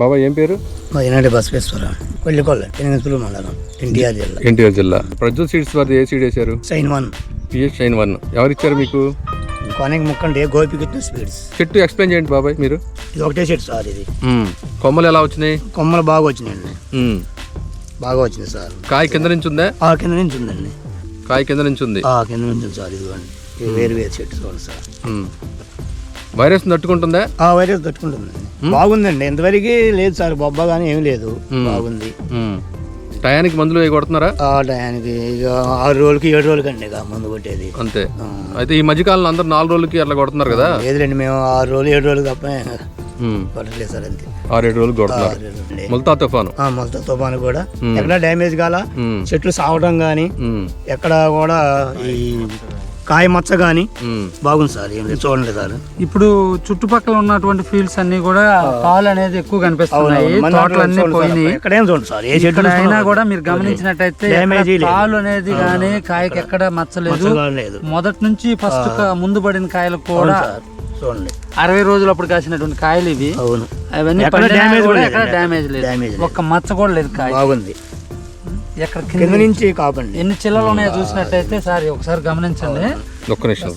బాబా ఏం పేరు? ఈనాటి బసవేశ్వర. కొల్లికొల్ల ఎనిమిదిపులు మండలం ఎన్టీఆర్ జిల్లా. ఎన్టీఆర్ జిల్లా. ప్రజ్వల్ సీడ్స్ వారి ఏ సీడ్ వేశారు? Sign one PH shine one ఎవరిచ్చారు మీకు? కొనకి ముక్కండి గోపికృష్ణ స్పీడ్స్ చెట్టు ఎక్స్ప్లెయిన్ చేయండి బాబాయ్ మీరు. ఇది ఒకటే చెట్టు సార్ ఇది. మ్మ్. కొమ్మలు ఎలా వచ్చినాయి? కొమ్మలు బాగా వచ్చినాయండి. బాగా వచ్చింది సార్. కాయ కింద నుంచి ఉందా? ఆ కింద నుంచి ఉందండి. కాయ కింద నుంచి ఉంది. ఆ కింద నుంచి ఉంది సార్ ఇదిగోండి. ఇది వేరు వేరు చెట్టు చూడండి సార్. వైరస్ తట్టుకుంటుందా? ఆ వైరస్ తట్టుకుంటుందండి బాగుందండి. ఇంతవరకు లేదు సార్ బొబ్బ కానీ ఏమి లేదు. బాగుంది. టయానికి మందులు కొడుతున్నారా? ఆ టయానికి ఇక ఆరు రోజులకి ఏడు రోజులకి అండి ఇక మందు కొట్టేది. అంతే. అయితే ఈ మధ్యకాలంలో అందరు నాలుగు రోజులకి అట్లా కొడుతున్నారు కదా? లేదులేండి మేము ఆరు రోజులు ఏడు రోజులు తప్ప. కొట్టలేదు సార్ అంతే. ఆరేడు రోజులు కొడుతున్నారు. ముల్తా తుఫాను. మొలత తుఫాను కూడా. ఎక్కడ డ్యామేజ్ కాల. చెట్లు సావడం కానీ. ఎక్కడ కూడా ఈ కాయ మచ్చ కానీ. బాగుంది సార్ ఏం లేదు చూడండి సార్. ఇప్పుడు చుట్టుపక్కల ఉన్నటువంటి ఫీల్డ్స్ అన్ని కూడా పాలు అనేది ఎక్కువ కనిపిస్తున్నాయి. తోటలు అన్ని పోయినాయి. ఎక్కడేం చూడండి సార్ ఏ చెట్టు ఇక్కడ అయినా కూడా మీరు గమనించినట్టయితే. పాలు అనేది కానీ కాయకి ఎక్కడ మచ్చలేదు మొదటి నుంచి ఫస్ట్ ముందు పడిన కాయలు కూడా చూడండి. అరవై రోజులు అప్పుడు కాసినటువంటి కాయలు ఇవి. అవును. అవన్నీ. డ్యామేజ్ లేదు. ఒక్క మచ్చ కూడా లేదు కాయ బాగుంది. ఎక్కడ కింద నుంచి కాపండి. ఎన్ని చిల్లలు ఉన్నాయో చూసినట్టయితే సార్ ఒకసారి గమనించండి. ఒక్క నిమిషం.